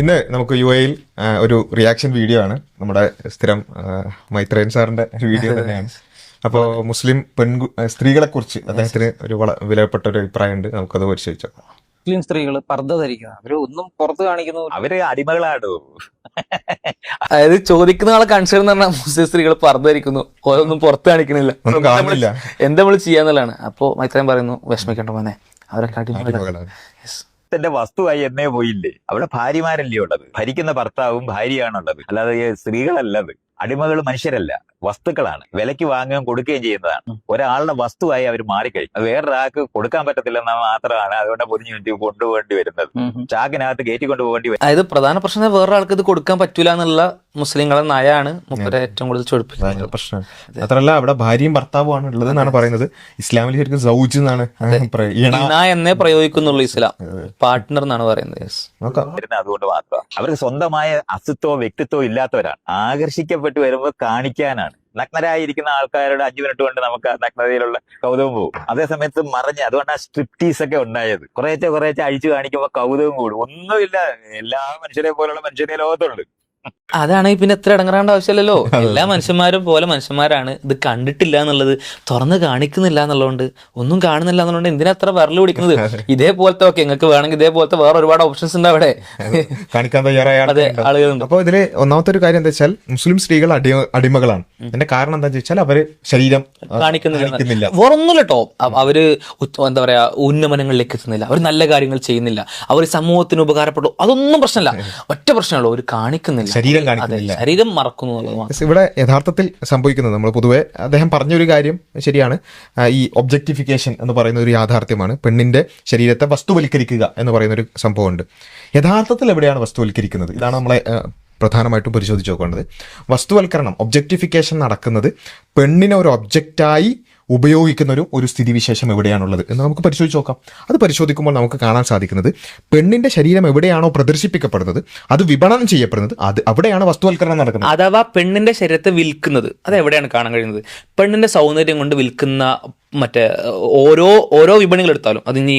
ഇന്ന് നമുക്ക് യു എയിൽ ഒരു റിയാക്ഷൻ വീഡിയോ ആണ്. നമ്മുടെ സ്ഥിരം മൈത്രേൻ സാറിന്റെ വീഡിയോ തന്നെയാണ്. അപ്പോ മുസ്ലിം പെൺ സ്ത്രീകളെ കുറിച്ച് അദ്ദേഹത്തിന് ഒരു വള വിലപ്പെട്ട ഒരു അഭിപ്രായം ഉണ്ട് നമുക്കത് പരിശോധിച്ചോ മുസ്ലിം സ്ത്രീകൾ പർദ്ദ ധരിക്കുന്നത് അവർ ഒന്നും പുറത്ത് കാണിക്കുന്നു. അവർ അടിമകളാണ് അതായത് ചോദിക്കുന്ന ആളെ കൺസേൺ എന്ന് പറഞ്ഞാൽ മുസ്ലിം സ്ത്രീകൾ പർദ്ദ ധരിക്കുന്നു. ഓരോന്നും പുറത്ത് കാണിക്കണില്ല എന്താ നമ്മൾ ചെയ്യാന്നുള്ളതാണ്. അപ്പോ മൈത്രം പറയുന്നു വിഷമിക്കേണ്ട മോനെ. അവരൊക്കെ അടിമകളാണ്. അടിമകളാണ്. Yes. തന്റെ വസ്തുവായി എന്നേ പോയില്ലേ അവിടെ ഭാര്യമാരല്ലേ ഉള്ളത് ഭരിക്കുന്ന ഭർത്താവും ഭാര്യയാണുള്ളത് അല്ലാതെ സ്ത്രീകളല്ലത് അടിമകൾ മനുഷ്യരല്ല വസ്തുക്കളാണ്. വിലയ്ക്ക് വാങ്ങുകയും കൊടുക്കുകയും ചെയ്യുന്നതാണ്. ഒരാളുടെ വസ്തുവായി അവർ മാറിക്കഴിഞ്ഞു. അത് വേറൊരാൾക്ക് കൊടുക്കാൻ പറ്റത്തില്ലെന്ന മാത്രമാണ് അതുകൊണ്ട് പൊരിഞ്ഞു വെച്ച് കൊണ്ടുപോകേണ്ടി വരുന്നത്. ചാക്കിനകത്ത് കയറ്റി കൊണ്ടുപോകേണ്ടി വരും. അതായത് പ്രധാന പ്രശ്നം വേറൊരാൾക്ക് ഇത് കൊടുക്കാൻ പറ്റൂല എന്നുള്ള മുസ്ലിങ്ങളെ നയാണ് മുപ്പരെ ഏറ്റവും കൂടുതൽ ചൊടിപ്പിക്കുന്നത് പ്രശ്നമാണ്. മാത്രമല്ല അവിടെ ഭാര്യയും ഭർത്താവുമാണ് ഉള്ളത് എന്നാണ് പറയുന്നത്. ഇസ്ലാമിൽ ശരിക്കും സൗജ് എന്നാണ് എന്നേ പ്രയോഗിക്കുന്നുള്ളൂ ഇസ്ലാം. പാർട്ട്ണർ എന്നാണ് പറയുന്നത് അതുകൊണ്ട് മാത്രം. അവർക്ക് സ്വന്തമായ അസ്തിത്വവും വ്യക്തിത്വവും ഇല്ലാത്തവരാണ്. ആകർഷിക്കപ്പെട്ട് വരുമ്പോൾ കാണിക്കാനാണ്. നഗ്നരായിരിക്കുന്ന ആൾക്കാരുടെ അഞ്ചു മിനിറ്റ് കൊണ്ട് നമുക്ക് ആ നഗ്നതയിലുള്ള കൗതുകം പോകും. അതേ സമയത്ത് മറഞ്ഞ് അതുകൊണ്ട് ആ സ്ട്രിപ്റ്റീസ് ഒക്കെ ഉണ്ടായത്. കുറേച്ചെ കുറേച്ചെ അഴിച്ചു കാണിക്കുമ്പോൾ കൗതുകം കൂടും. ഒന്നുമില്ല എല്ലാ മനുഷ്യരെ പോലുള്ള മനുഷ്യരെ ലോകത്തുണ്ട്. അതാണെങ്കിൽ പിന്നെ എത്ര ഇടങ്ങറേണ്ട ആവശ്യമില്ലല്ലോ? എല്ലാ മനുഷ്യന്മാരും പോലെ മനുഷ്യന്മാരാണ്. ഇത് കണ്ടിട്ടില്ല എന്നുള്ളത് തുറന്ന് കാണിക്കുന്നില്ല എന്നുള്ളതുകൊണ്ട് ഒന്നും കാണുന്നില്ല എന്നുള്ളത് എന്തിനാ അത്ര വിരൽ പിടിക്കുന്നത്? ഇതേപോലത്തെ ഒക്കെ നിങ്ങൾക്ക് വേണമെങ്കിൽ ഇതേപോലത്തെ വേറെ ഒരുപാട് ഓപ്ഷൻസ് ഉണ്ട് അവിടെ. കാണിക്കാൻ തയ്യാറായ. ആളുകളുണ്ട്. അപ്പോൾ ഇതിൽ ഒന്നാമത്തെ ഒരു കാര്യം എന്താ വെച്ചാൽ മുസ്ലിം സ്ത്രീകൾ അടിമകളാണ്. അതിന്റെ കാരണം എന്താ വെച്ചാൽ അവർ ശരീരം കാണിക്കുന്നില്ല. വേറൊന്നുമില്ല കേട്ടോ. അവർ എന്താ പറയാ ഉന്നമനങ്ങളിലേക്ക് എത്തുന്നില്ല. അവർ നല്ല കാര്യങ്ങൾ ചെയ്യുന്നില്ല. അവർ സമൂഹത്തിന് ഉപകാരപ്പെടും അതൊന്നും പ്രശ്നമല്ല. ഒറ്റ പ്രശ്നമുള്ളൂ അവർ കാണിക്കുന്നില്ല. ശരീരം കാണിക്കുന്നില്ല. ശരീരം മറക്കുന്നു ഇവിടെ യഥാർത്ഥത്തിൽ സംഭവിക്കുന്നത് നമ്മൾ പൊതുവെ അദ്ദേഹം പറഞ്ഞൊരു കാര്യം ശരിയാണ്. ഈ ഒബ്ജക്ടിഫിക്കേഷൻ എന്ന് പറയുന്ന ഒരു യാഥാർത്ഥ്യമാണ്. പെണ്ണിന്റെ ശരീരത്തെ വസ്തുവൽക്കരിക്കുക എന്ന് പറയുന്ന ഒരു സംഭവമുണ്ട്. യഥാർത്ഥത്തിൽ എവിടെയാണ് വസ്തുവൽക്കരിക്കുന്നത്? ഇതാണ് നമ്മളെ പ്രധാനമായിട്ടും പരിശോധിച്ച് നോക്കേണ്ടത്. വസ്തുവൽക്കരണം ഒബ്ജക്ടിഫിക്കേഷൻ നടക്കുന്നത് പെണ്ണിനെ ഒരു ഒബ്ജക്റ്റായി ഉപയോഗിക്കുന്ന ഒരു ഒരു സ്ഥിതിവിശേഷം എവിടെയാണുള്ളത് എന്ന് നമുക്ക് പരിശോധിച്ച് നോക്കാം. അത് പരിശോധിക്കുമ്പോൾ നമുക്ക് കാണാൻ സാധിക്കുന്നത് പെണ്ണിന്റെ ശരീരം എവിടെയാണോ പ്രദർശിപ്പിക്കപ്പെടുന്നത് അത് വിപണനം ചെയ്യപ്പെടുന്നത് അത് അവിടെയാണ് വസ്തുവൽക്കരണം നടക്കുന്നത്. അഥവാ പെണ്ണിന്റെ ശരീരത്തെ വിൽക്കുന്നത് അത് എവിടെയാണ് കാണാൻ കഴിയുന്നത്? പെണ്ണിന്റെ സൗന്ദര്യം കൊണ്ട് വിൽക്കുന്ന മറ്റേ ഓരോ ഓരോ വിപണികൾ എടുത്താലും അത് ഇനി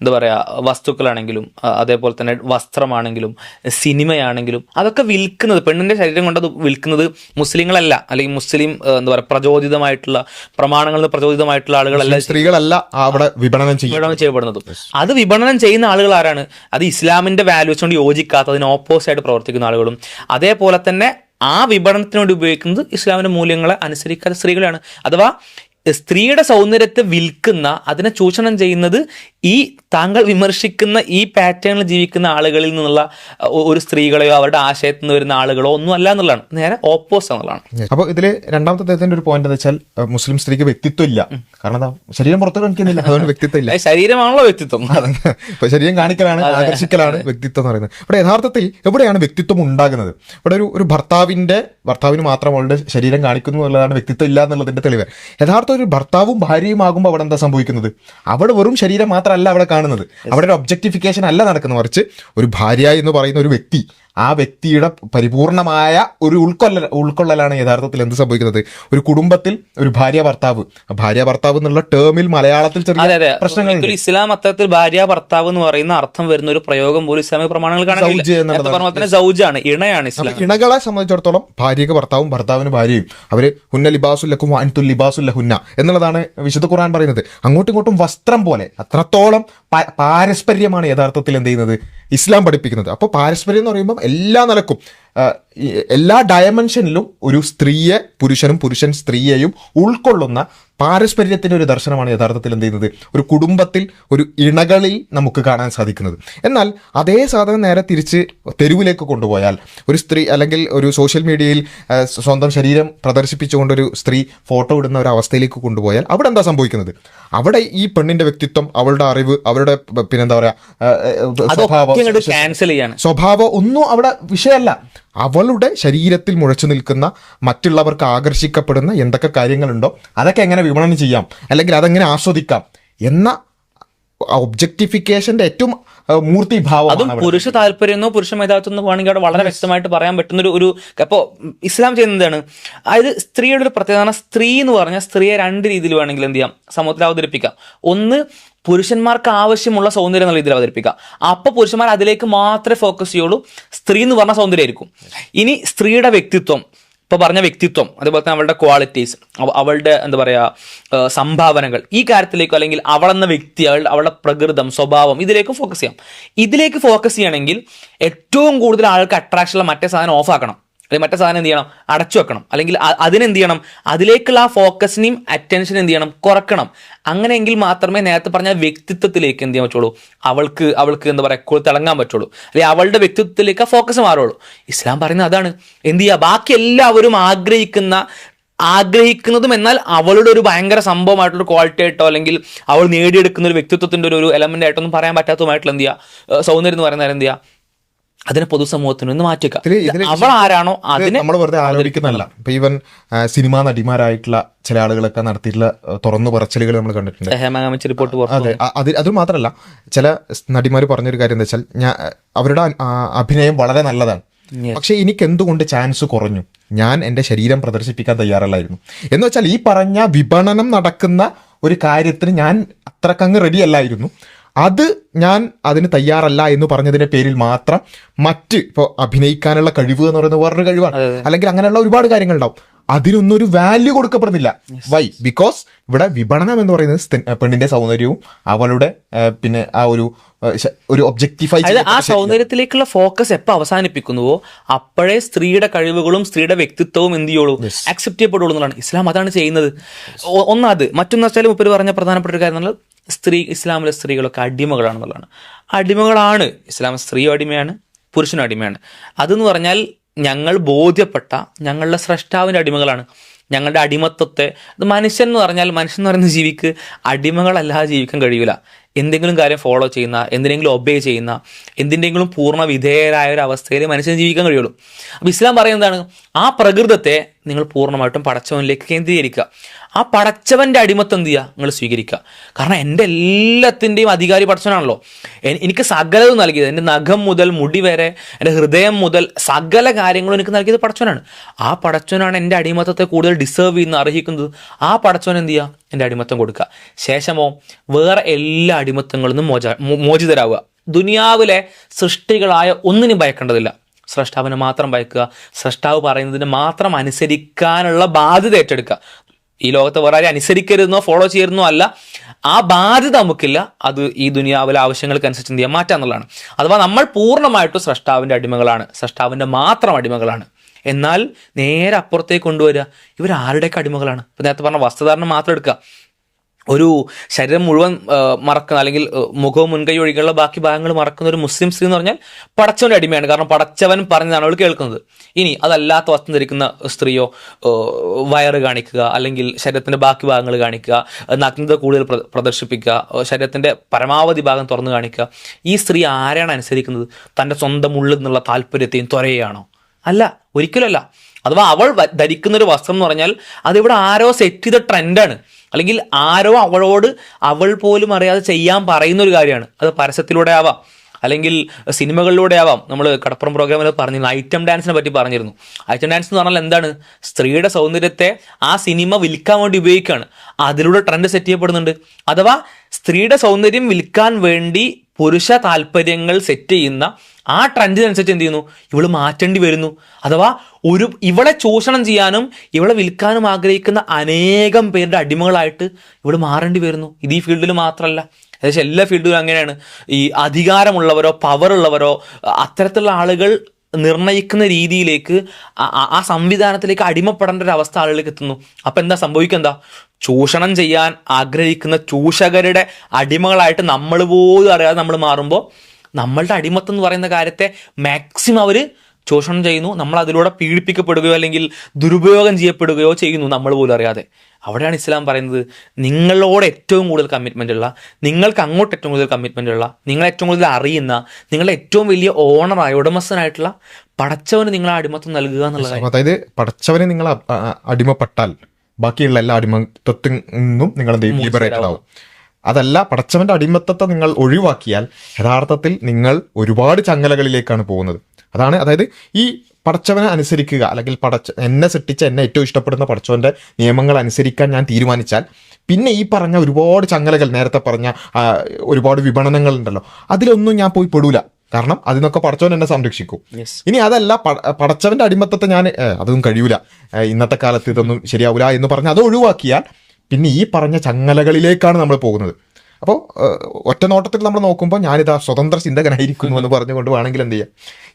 എന്താ പറയുക വസ്തുക്കളാണെങ്കിലും അതേപോലെ തന്നെ വസ്ത്രമാണെങ്കിലും സിനിമയാണെങ്കിലും അതൊക്കെ വിൽക്കുന്നത് പെണ്ണിന്റെ ശരീരം കൊണ്ട് അത് വിൽക്കുന്നത് മുസ്ലിങ്ങളല്ല. അല്ലെങ്കിൽ മുസ്ലിം എന്താ പറയുക പ്രചോദിതമായിട്ടുള്ള പ്രമാണങ്ങളിൽ പ്രചോദിതമായിട്ടുള്ള ആളുകളല്ല സ്ത്രീകളല്ല അവിടെ വിപണനം വിപണനം ചെയ്യപ്പെടുന്നത്. അത് വിപണനം ചെയ്യുന്ന ആളുകൾ ആരാണ്? അത് ഇസ്ലാമിന്റെ വാല്യൂസ് കൊണ്ട് യോജിക്കാത്ത അതിന് ഓപ്പോസിറ്റ് ആയിട്ട് പ്രവർത്തിക്കുന്ന ആളുകളും. അതേപോലെ തന്നെ ആ വിപണനത്തിന് വേണ്ടി ഉപയോഗിക്കുന്നത് ഇസ്ലാമിന്റെ മൂല്യങ്ങളെ അനുസരിക്കാത്ത സ്ത്രീകളാണ് അഥവാ സ്ത്രീയുടെ സൗന്ദര്യത്തെ വിൽക്കുന്ന അതിനെ ചൂഷണം ചെയ്യുന്നത് ഈ താങ്കൾ വിമർശിക്കുന്ന ഈ പാറ്റേണിൽ ജീവിക്കുന്ന ആളുകളിൽ നിന്നുള്ള ഒരു സ്ത്രീകളെയോ അവരുടെ ആശയത്തിൽ നിന്ന് വരുന്ന ആളുകളോ ഒന്നും അല്ല എന്നുള്ളതാണ്. നേരെ ഓപ്പോസിറ്റ് എന്നുള്ളതാണ്. അപ്പോൾ ഇതിൽ രണ്ടാമത്തെ അദ്ദേഹത്തിന്റെ ഒരു പോയിന്റ് എന്ന് വെച്ചാൽ മുസ്ലിം സ്ത്രീക്ക് വ്യക്തിത്വം ഇല്ല. കാരണം ശരീരം പുറത്ത് കാണിക്കുന്നില്ല. അതുകൊണ്ട് വ്യക്തിത്വം ഇല്ല. ശരീരമാണല്ലോ വ്യക്തിത്വം. ഇപ്പൊ ശരീരം കാണിക്കലാണ് ആകർഷിക്കലാണ് വ്യക്തിത്വം എന്ന് പറയുന്നത്. ഇവിടെ യഥാർത്ഥത്തിൽ എവിടെയാണ് വ്യക്തിത്വം ഉണ്ടാകുന്നത്? ഇവിടെ ഒരു ഒരു ഭർത്താവിന്റെ ഭർത്താവിന് മാത്രം അവളുടെ ശരീരം കാണിക്കുന്നു എന്നുള്ളതാണ് വ്യക്തിത്വം ഇല്ല എന്നുള്ളതിന്റെ തെളിവ്. യഥാർത്ഥ ഒരു ഭർത്താവും ഭാര്യയും ആകുമ്പോൾ അവിടെ എന്താ സംഭവിക്കുന്നത്? അവിടെ വെറും ശരീരം മാത്രമല്ല അവിടെ കാണുന്നത്. അവിടെ ഒരു ഒബ്ജക്ടിഫിക്കേഷൻ അല്ല നടക്കുന്നത്. മറിച്ച് ഒരു ഭാര്യ എന്ന് പറയുന്ന ഒരു വ്യക്തി ആ വ്യക്തിയുടെ പരിപൂർണമായ ഒരു ഉൾക്കൊള്ളൽ ഉൾക്കൊള്ളലാണ് യഥാർത്ഥത്തിൽ എന്ത് സംഭവിക്കുന്നത്? ഒരു കുടുംബത്തിൽ ഒരു ഭാര്യ ഭർത്താവ്. ഭാര്യ ഭർത്താവ് എന്നുള്ള ടേമിൽ മലയാളത്തിൽ ചെറിയ പ്രശ്നങ്ങൾ ഇസ്ലാം അത്തരത്തിൽ ഭാര്യ ഭർത്താവ് എന്ന് പറയുന്ന അർത്ഥം വരുന്ന ഒരു പ്രയോഗം പോലും ഇസ്ലാമിക പ്രമാണങ്ങൾ സൗജാണ് ഇണയാണ് ഇസ്ലാം. ഇണകളെ സംബന്ധിച്ചിടത്തോളം ഭാര്യക്ക് ഭർത്താവും ഭർത്താവിന് ഭാര്യയും. അവർ ഹുന്ന ലിബാസുല്ലക്കും അൻതു ലിബാസുല്ല ഹുന്ന എന്നുള്ളതാണ് വിശുദ്ധ ഖുർആൻ പറയുന്നത്. അങ്ങോട്ടും ഇങ്ങോട്ടും വസ്ത്രം പോലെ അത്രത്തോളം പാരസ്പര്യമാണ് യഥാർത്ഥത്തിൽ എന്ത് ചെയ്യുന്നത്? ഇസ്ലാം പഠിപ്പിക്കുന്നത്. അപ്പോൾ പാരസ്പര്യം എന്ന് പറയുമ്പോൾ എല്ലാ നിലക്കും എല്ലാ ഡയമെൻഷനിലും ഒരു സ്ത്രീയെ പുരുഷനും പുരുഷൻ സ്ത്രീയെയും ഉൾക്കൊള്ളുന്ന പാരസ്പര്യത്തിന്റെ ഒരു ദർശനമാണ് യഥാർത്ഥത്തിൽ എന്ത് ചെയ്യുന്നത്? ഒരു കുടുംബത്തിൽ ഒരു ഇണകളിൽ നമുക്ക് കാണാൻ സാധിക്കുന്നത്. എന്നാൽ അതേ സാധനം നേരെ തിരിച്ച് തെരുവിലേക്ക് കൊണ്ടുപോയാൽ ഒരു സ്ത്രീ അല്ലെങ്കിൽ ഒരു സോഷ്യൽ മീഡിയയിൽ സ്വന്തം ശരീരം പ്രദർശിപ്പിച്ചുകൊണ്ടൊരു സ്ത്രീ ഫോട്ടോ ഇടുന്ന ഒരു അവസ്ഥയിലേക്ക് കൊണ്ടുപോയാൽ അവിടെ എന്താ സംഭവിക്കുന്നത്? അവിടെ ഈ പെണ്ണിന്റെ വ്യക്തിത്വം അവളുടെ അറിവ് അവരുടെ പിന്നെന്താ പറയുക സ്വഭാവം സ്വഭാവം ഒന്നും അവിടെ വിഷയമല്ല. അവളുടെ ശരീരത്തിൽ മുഴച്ചു നിൽക്കുന്ന മറ്റുള്ളവർക്ക് ആകർഷിക്കപ്പെടുന്ന എന്തൊക്കെ കാര്യങ്ങളുണ്ടോ അതൊക്കെ എങ്ങനെ വിപണനം ചെയ്യാം അല്ലെങ്കിൽ അതെങ്ങനെ ആസ്വദിക്കാം എന്ന ഒബ്ജക്ടിഫിക്കേഷന്റെ ഏറ്റവും മൂർത്തിഭാവം അതും. പുരുഷ താല്പര്യമോ പുരുഷ മേധാവിത്വം എന്ന് വേണമെങ്കിൽ അവിടെ വളരെ വ്യക്തമായിട്ട് പറയാൻ പറ്റുന്ന ഒരു ഒരു അപ്പോൾ ഇസ്ലാം ചെയ്യുന്നതാണ് എന്താണ്? അതായത് സ്ത്രീയുടെ ഒരു പ്രത്യേകത സ്ത്രീ എന്ന് പറഞ്ഞാൽ സ്ത്രീയെ രണ്ട് രീതിയിൽ വേണമെങ്കിൽ എന്ത് ചെയ്യാം? സമൂഹത്തിൽ അവതരിപ്പിക്കാം. ഒന്ന് പുരുഷന്മാർക്ക് ആവശ്യമുള്ള സൗന്ദര്യം എന്നുള്ള രീതിയിൽ അവതരിപ്പിക്കാം. അപ്പോൾ പുരുഷന്മാർ അതിലേക്ക് മാത്രമേ ഫോക്കസ് ചെയ്യുള്ളൂ. സ്ത്രീ എന്ന് പറഞ്ഞ സൗന്ദര്യമായിരിക്കും. ഇനി സ്ത്രീയുടെ വ്യക്തിത്വം. ഇപ്പോൾ പറഞ്ഞ വ്യക്തിത്വം അതുപോലെ തന്നെ അവളുടെ ക്വാളിറ്റീസ് അവളുടെ എന്താ പറയുക സംഭാവനകൾ ഈ കാര്യത്തിലേക്കോ അല്ലെങ്കിൽ അവളെന്ന വ്യക്തി അവളുടെ അവളുടെ പ്രകൃതം സ്വഭാവം ഇതിലേക്ക് ഫോക്കസ് ചെയ്യാം. ഇതിലേക്ക് ഫോക്കസ് ചെയ്യണമെങ്കിൽ ഏറ്റവും കൂടുതൽ ആൾക്ക് അട്രാക്ഷനുള്ള മറ്റേ സാധനം ഓഫാക്കണം അല്ലെങ്കിൽ മറ്റേ സാധനം എന്ത് ചെയ്യണം? അടച്ചു വെക്കണം. അല്ലെങ്കിൽ അതിനെന്ത് ചെയ്യണം? അതിലേക്കുള്ള ആ ഫോക്കസിനെയും അറ്റൻഷനും എന്ത് ചെയ്യണം? കുറക്കണം. അങ്ങനെയെങ്കിൽ മാത്രമേ നേരത്തെ പറഞ്ഞ വ്യക്തിത്വത്തിലേക്ക് എന്ത് ചെയ്യാൻ പറ്റുള്ളൂ? അവൾക്ക് അവൾക്ക് എന്താ പറയുക കൂടുതൽ തിളങ്ങാൻ പറ്റുള്ളൂ. അല്ലെങ്കിൽ അവളുടെ വ്യക്തിത്വത്തിലേക്ക് ആ ഫോക്കസ് മാറുള്ളൂ. ഇസ്ലാം പറയുന്നത് അതാണ്. എന്ത് ചെയ്യുക ബാക്കി എല്ലാവരും ആഗ്രഹിക്കുന്ന ആഗ്രഹിക്കുന്നതും എന്നാൽ അവളുടെ ഒരു ഭയങ്കര സംഭവമായിട്ടുള്ള ക്വാളിറ്റി ആയിട്ടോ അല്ലെങ്കിൽ അവൾ നേടിയെടുക്കുന്ന ഒരു വ്യക്തിത്വത്തിന്റെ ഒരു എലമെന്റ് ആയിട്ടൊന്നും പറയാൻ പറ്റാത്തതുമായിട്ടുള്ള എന്ത് ചെയ്യുക സൗന്ദര്യം എന്ന് പറയുന്നത് എന്ത് ചെയ്യുക അതിനെ പൊതുസമൂഹത്തിൽ നിന്ന് മാറ്റുക അവൾ ആരാണോ അതിനെ നമ്മൾ വെറുതെ ആലോചിക്കുന്നതല്ല ഇപ്പൊ ഈവൻ സിനിമാ നടിമാരായിട്ടുള്ള ചില ആളുകളൊക്കെ നടത്തിയിട്ടുള്ള തുറന്നു പറച്ചിലുകൾ നമ്മൾ കണ്ടിട്ടുണ്ട്. റിപ്പോർട്ട് അതെ. അത് അത് മാത്രമല്ല ചില നടിമാർ പറഞ്ഞൊരു കാര്യം എന്താ വെച്ചാൽ ഞാൻ അവരുടെ അഭിനയം വളരെ നല്ലതാണ്. പക്ഷെ എനിക്ക് എന്തുകൊണ്ട് ചാൻസ് കുറഞ്ഞു? ഞാൻ എന്റെ ശരീരം പ്രദർശിപ്പിക്കാൻ തയ്യാറല്ലായിരുന്നു. എന്ന് വെച്ചാൽ ഈ പറഞ്ഞ വിപണനം നടക്കുന്ന ഒരു കാര്യത്തിന് ഞാൻ അത്രക്കങ്ങ് റെഡി അല്ലായിരുന്നു. അത് ഞാൻ അതിന് തയ്യാറല്ല എന്ന് പറഞ്ഞതിന്റെ പേരിൽ മാത്രം മറ്റ് ഇപ്പോൾ അഭിനയിക്കാനുള്ള കഴിവ് എന്ന് പറയുന്നത് വേറൊരു കഴിവാണ്. അല്ലെങ്കിൽ അങ്ങനെയുള്ള ഒരുപാട് കാര്യങ്ങൾ ഉണ്ടാവും അതിനൊന്നും ഒരു വാല്യൂ കൊടുക്കപ്പെടുന്നില്ല വൈ ബിക്കോസ് ഇവിടെ വിപണനം എന്ന് പറയുന്നത് പെണ്ണിന്റെ സൗന്ദര്യവും അവളുടെ പിന്നെ ആ ഒരു ഒരു ഒബ്ജക്റ്റിഫൈ ആ സൗന്ദര്യത്തിലേക്കുള്ള ഫോക്കസ് എപ്പോൾ അവസാനിപ്പിക്കുന്നുവോ അപ്പോഴേ സ്ത്രീയുടെ കഴിവുകളും സ്ത്രീയുടെ വ്യക്തിത്വവും എന്ത് ചെയ്യുള്ളൂ അക്സെപ്റ്റ് ചെയ്യപ്പെടുള്ളൂ എന്നുള്ളതാണ്. ഇസ്ലാം അതാണ് ചെയ്യുന്നത്. ഒന്നാത് ഒന്നത് മറ്റൊന്ന് വെച്ചാൽ മുപ്പര് പറഞ്ഞ പ്രധാനപ്പെട്ട ഒരു കാര്യം എന്നുള്ളത് സ്ത്രീ ഇസ്ലാമിലെ സ്ത്രീകളൊക്കെ അടിമകളാണെന്നുള്ളതാണ്. അടിമകളാണ്. ഇസ്ലാം സ്ത്രീയും അടിമയാണ് പുരുഷനും അടിമയാണ്. അതെന്ന് പറഞ്ഞാൽ ഞങ്ങൾ ബോധ്യപ്പെട്ട ഞങ്ങളുടെ സ്രഷ്ടാവിന്റെ അടിമകളാണ്. ഞങ്ങളുടെ അടിമത്വത്തെ ഇത് മനുഷ്യൻ എന്ന് പറഞ്ഞാൽ മനുഷ്യൻ എന്ന് പറയുന്ന ജീവിക്ക് അടിമകളല്ലാതെ ജീവിക്കാൻ കഴിയില്ല എന്തെങ്കിലും കാര്യം ഫോളോ ചെയ്യുന്ന എന്തിനെങ്കിലും ഒബേ ചെയ്യുന്ന എന്തിന്റെങ്കിലും പൂർണ വിധേയരായ ഒരു അവസ്ഥയിൽ മനുഷ്യൻ ജീവിക്കാൻ കഴിയുള്ളൂ. അപ്പോൾ ഇസ്ലാം പറയുന്നതാണ് ആ പ്രകൃതത്തെ നിങ്ങൾ പൂർണമായിട്ടും പടച്ചവനിലേക്ക് കേന്ദ്രീകരിക്കുക. ആ പടച്ചവന്റെ അടിമത്തം എന്ത് ചെയ്യുക? നിങ്ങൾ സ്വീകരിക്കുക. കാരണം എന്റെ എല്ലാത്തിന്റെയും അധികാരി പടച്ചവനാണല്ലോ. എനിക്ക് സകലതും നൽകിയത് എന്റെ നഖം മുതൽ മുടി വരെ എന്റെ ഹൃദയം മുതൽ സകല കാര്യങ്ങളും എനിക്ക് നൽകിയത് പടച്ചവനാണ്. ആ പടച്ചവനാണ് എന്റെ അടിമത്തത്തെ കൂടുതൽ ഡിസേർവ് ചെയ്യുന്ന അർഹിക്കുന്നത്. ആ പടച്ചവൻ എന്ത് ചെയ്യുക? എന്റെ അടിമത്തം കൊടുക്കുക ശേഷമോ വേറെ എല്ലാ അടിമത്തങ്ങളിൽ നിന്നും മോച മോചിതരാവുക. ദുനിയാവിലെ സൃഷ്ടികളായ ഒന്നിനും ഭയക്കേണ്ടതില്ല. സ്രഷ്ടാവിനെ മാത്രം ഭയക്കുക. സ്രഷ്ടാവ് പറയുന്നതിന് മാത്രം അനുസരിക്കാനുള്ള ബാധ്യത ഏറ്റെടുക്കുക ഈ ലോകത്തെ വേറെ ആരെയും അനുസരിക്കരുതെന്നോ ഫോളോ ചെയ്യരുതെന്നോ അല്ല. ആ ബാധ്യത നമുക്കില്ല. അത് ഈ ദുനിയാവിലെ ആവശ്യങ്ങൾക്ക് അനുസരിച്ച് എന്ത് ചെയ്യാൻ മാറ്റാന്നുള്ളതാണ്. അഥവാ നമ്മൾ പൂർണമായിട്ടും സ്രഷ്ടാവിന്റെ അടിമകളാണ്. സ്രഷ്ടാവിന്റെ മാത്രം അടിമകളാണ്. എന്നാൽ നേരെ അപ്പുറത്തേക്ക് കൊണ്ടുവരിക. ഇവർ ആരുടെയൊക്കെ അടിമകളാണ്? ഇപ്പം നേരത്തെ പറഞ്ഞ വസ്ത്രധാരണം മാത്രം എടുക്കുക. ഒരു ശരീരം മുഴുവൻ മറക്കുന്ന അല്ലെങ്കിൽ മുഖവും മുൻകൈ ഒഴികെയുള്ള ബാക്കി ഭാഗങ്ങൾ മറക്കുന്ന ഒരു മുസ്ലിം സ്ത്രീ എന്ന് പറഞ്ഞാൽ പടച്ചവന്റെ അടിമയാണ്. കാരണം പടച്ചവൻ പറഞ്ഞതാണ് അവൾ കേൾക്കുന്നത്. ഇനി അതല്ലാത്ത വസ്ത്രം ധരിക്കുന്ന സ്ത്രീയോ വയറ് കാണിക്കുക അല്ലെങ്കിൽ ശരീരത്തിന്റെ ബാക്കി ഭാഗങ്ങൾ കാണിക്കുക നഗ്നത കൂടുതൽ പ്ര- പ്രദർശിപ്പിക്കുക ശരീരത്തിന്റെ പരമാവധി ഭാഗം തുറന്നു കാണിക്കുക. ഈ സ്ത്രീ ആരാണ് അനുസരിക്കുന്നത്? തന്റെ സ്വന്തം ഉള്ളിൽ നിന്നുള്ള താല്പര്യത്തെയും ത്വരയാണോ അല്ല ഒരിക്കലല്ല അഥവാ അവൾ ധരിക്കുന്ന ഒരു വസ്ത്രം എന്ന് പറഞ്ഞാൽ അതിവിടെ ആരോ സെറ്റ് ചെയ്ത ട്രെൻഡാണ് അല്ലെങ്കിൽ ആരോ അവളോട് അവൾ പോലും അറിയാതെ ചെയ്യാൻ പറയുന്ന ഒരു കാര്യമാണ്. അത് പരസ്യത്തിലൂടെ ആവാം. അല്ലെങ്കിൽ സിനിമകളിലൂടെ ആവാം. നമ്മൾ കടപ്പുറം പ്രോഗ്രാമിൽ പറഞ്ഞിരുന്നു ഐറ്റം ഡാൻസിനെ പറ്റി പറഞ്ഞിരുന്നു. ഐറ്റം ഡാൻസ് എന്ന് പറഞ്ഞാൽ എന്താണ്? സ്ത്രീയുടെ സൗന്ദര്യത്തെ ആ സിനിമ വിൽക്കാൻ വേണ്ടി ഉപയോഗിക്കുകയാണ്. അതിലൂടെ ട്രെൻഡ് സെറ്റ് ചെയ്യപ്പെടുന്നുണ്ട്. അഥവാ സ്ത്രീയുടെ സൗന്ദര്യം വിൽക്കാൻ വേണ്ടി പുരുഷ താല്പര്യങ്ങൾ സെറ്റ് ചെയ്യുന്ന ആ ട്രെൻഡിനനുസരിച്ച് എന്ത് ചെയ്യുന്നു? ഇവൾ മാറ്റേണ്ടി വരുന്നു. അഥവാ ഒരു ഇവളെ ചൂഷണം ചെയ്യാനും ഇവളെ വിൽക്കാനും ആഗ്രഹിക്കുന്ന അനേകം പേരുടെ അടിമകളായിട്ട് ഇവൾ മാറേണ്ടി വരുന്നു. ഇത് ഈ ഫീൽഡിൽ മാത്രമല്ല ഏകദേശം എല്ലാ ഫീൽഡിലും അങ്ങനെയാണ്. ഈ അധികാരമുള്ളവരോ പവർ ഉള്ളവരോ അത്തരത്തിലുള്ള ആളുകൾ നിർണയിക്കുന്ന രീതിയിലേക്ക് ആ- സംവിധാനത്തിലേക്ക് അടിമപ്പെടേണ്ട ഒരു അവസ്ഥ ആളുകളിലേക്ക് എത്തുന്നു. അപ്പം എന്താ സംഭവിക്കുക? എന്താ? ചൂഷണം ചെയ്യാൻ ആഗ്രഹിക്കുന്ന ചൂഷകരുടെ അടിമകളായിട്ട് നമ്മൾ പോലും അറിയാതെ നമ്മൾ മാറുമ്പോൾ നമ്മളുടെ അടിമത്തം എന്ന് പറയുന്ന കാര്യത്തെ മാക്സിമം അവർ ചൂഷണം ചെയ്യുന്നു. നമ്മൾ അതിലൂടെ പീഡിപ്പിക്കപ്പെടുകയോ അല്ലെങ്കിൽ ദുരുപയോഗം ചെയ്യപ്പെടുകയോ ചെയ്യുന്നു നമ്മൾ പോലും അറിയാതെ. അവിടെയാണ് ഇസ്ലാം പറയുന്നത് നിങ്ങളോട് ഏറ്റവും കൂടുതൽ കമ്മിറ്റ്മെന്റ് ഉള്ള നിങ്ങൾക്ക് അങ്ങോട്ട് ഏറ്റവും കൂടുതൽ കമ്മിറ്റ്മെന്റ് ഉള്ള നിങ്ങൾ ഏറ്റവും കൂടുതൽ അറിയുന്ന നിങ്ങളുടെ ഏറ്റവും വലിയ ഓണറായ ഉടമസ്ഥനായിട്ടുള്ള പടച്ചവന് നിങ്ങളെ അടിമത്തം നൽകുക എന്നുള്ളത് അതായത് പടച്ചവനെ നിങ്ങൾ അടിമപ്പെട്ടാൽ ബാക്കിയുള്ള എല്ലാ അടിമത്വത്തിൽ നിന്നും നിങ്ങൾ എന്ത് ചെയ്യും? ലിബറേറ്റഡ് ആവും. അതല്ല പടച്ചവന്റെ അടിമത്തത്തെ നിങ്ങൾ ഒഴിവാക്കിയാൽ യഥാർത്ഥത്തിൽ നിങ്ങൾ ഒരുപാട് ചങ്ങലകളിലേക്കാണ് പോകുന്നത്. അതാണ് അതായത് ഈ പടച്ചവനെ അനുസരിക്കുക അല്ലെങ്കിൽ പടച്ച എന്നെ സൃഷ്ടിച്ച എന്നെ ഏറ്റവും ഇഷ്ടപ്പെടുന്ന പടച്ചവന്റെ നിയമങ്ങൾ അനുസരിക്കാൻ ഞാൻ തീരുമാനിച്ചാൽ പിന്നെ ഈ പറഞ്ഞ ഒരുപാട് ചങ്ങലകൾ നേരത്തെ പറഞ്ഞ ഒരുപാട് വിപണനങ്ങൾ ഉണ്ടല്ലോ അതിലൊന്നും ഞാൻ പോയി പെടൂല. കാരണം അതിനൊക്കെ പടച്ചവൻ എന്നെ സംരക്ഷിക്കും. ഇനി അതല്ല പടച്ചവന്റെ അടിമത്തത്തെ ഞാൻ അതൊന്നും കഴിയൂല. ഇന്നത്തെ കാലത്ത് ഇതൊന്നും ശരിയാവൂല എന്ന് പറഞ്ഞ് അത് ഒഴിവാക്കിയാൽ പിന്നെ ഈ പറഞ്ഞ ചങ്ങലകളിലേക്കാണ് നമ്മൾ പോകുന്നത്. അപ്പോൾ ഒറ്റ നോട്ടത്തിൽ നമ്മൾ നോക്കുമ്പോൾ ഞാനിതാ സ്വതന്ത്ര ചിന്തകനായിരിക്കുന്നു എന്ന് പറഞ്ഞുകൊണ്ട് വേണമെങ്കിൽ എന്ത് ചെയ്യാം?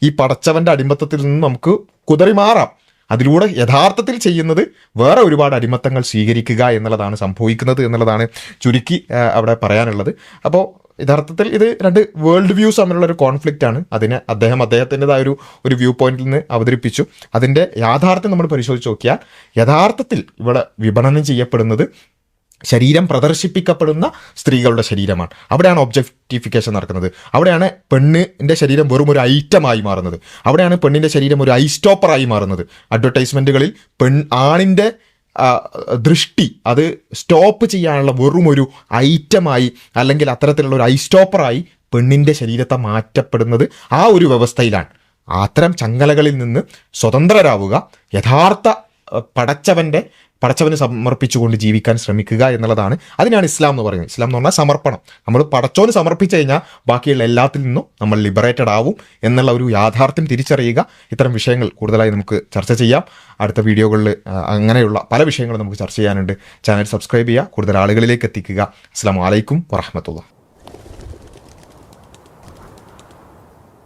ഈ പടച്ചവന്റെ അടിമത്തത്തിൽ നിന്ന് നമുക്ക് കുതറി മാറാം. അതിലൂടെ യഥാർത്ഥത്തിൽ ചെയ്യുന്നത് വേറെ ഒരുപാട് അടിമത്തങ്ങൾ സ്വീകരിക്കുക എന്നുള്ളതാണ് സംഭവിക്കുന്നത് എന്നുള്ളതാണ് ചുരുക്കി അവിടെ പറയാനുള്ളത്. അപ്പോൾ യഥാർത്ഥത്തിൽ ഇത് രണ്ട് വേൾഡ് വ്യൂസ് തമ്മിലുള്ള ഒരു കോൺഫ്ലിക്റ്റ് ആണ്. അതിനെ അദ്ദേഹം അദ്ദേഹത്തിന്റെതായ ഒരു ഒരു വ്യൂ പോയിന്റിൽ നിന്ന് അവതരിപ്പിച്ചു. അതിന്റെ യാഥാർത്ഥ്യം നമ്മൾ പരിശോധിച്ച് നോക്കിയാൽ യഥാർത്ഥത്തിൽ ഇവിടെ വിപണനം ചെയ്യപ്പെടുന്നത് ശരീരം പ്രദർശിപ്പിക്കപ്പെടുന്ന സ്ത്രീകളുടെ ശരീരമാണ്. അവിടെയാണ് ഒബ്ജക്റ്റിഫിക്കേഷൻ നടക്കുന്നത്. അവിടെയാണ് പെണ്ണിന്റെ ശരീരം വെറും ഒരു ഐറ്റമായി മാറുന്നത്. അവിടെയാണ് പെണ്ണിന്റെ ശരീരം ഒരു ഐസ്റ്റോപ്പറായി മാറുന്നത്. അഡ്വർടൈസ്മെന്റുകളിൽ പെൺ ആണിന്റെ ദൃഷ്ടി അത് സ്റ്റോപ്പ് ചെയ്യാനുള്ള വെറും ഒരു ഐറ്റമായി അല്ലെങ്കിൽ അത്തരത്തിലുള്ള ഒരു ഐസ്റ്റോപ്പറായി പെണ്ണിന്റെ ശരീരത്തെ മാറ്റപ്പെടുന്നത് ആ ഒരു വ്യവസ്ഥയിലാണ്. അത്തരം ചങ്ങലകളിൽ നിന്ന് സ്വതന്ത്രരാവുക യഥാർത്ഥ പടച്ചവന്റെ പടച്ചവന് സമർപ്പിച്ചുകൊണ്ട് ജീവിക്കാൻ ശ്രമിക്കുക എന്നുള്ളതാണ്. അതിനാണ് ഇസ്ലാം എന്ന് പറയുന്നത്. ഇസ്ലാം എന്ന് പറഞ്ഞാൽ സമർപ്പണം. നമ്മൾ പടച്ചോന് സമർപ്പിച്ചു കഴിഞ്ഞാൽ ബാക്കിയുള്ള എല്ലാത്തിൽ നിന്നും നമ്മൾ ലിബറേറ്റഡ് ആവും എന്നുള്ള ഒരു യാഥാർത്ഥ്യം തിരിച്ചറിയുക. ഇത്തരം വിഷയങ്ങൾ കൂടുതലായി നമുക്ക് ചർച്ച ചെയ്യാം. അടുത്ത വീഡിയോകളിൽ അങ്ങനെയുള്ള പല വിഷയങ്ങളും നമുക്ക് ചർച്ച ചെയ്യാനുണ്ട്. ചാനൽ സബ്സ്ക്രൈബ് ചെയ്യുക കൂടുതൽ ആളുകളിലേക്ക് എത്തിക്കുക. അസ്സാം വലൈക്കും വറഹമത്തുള്ള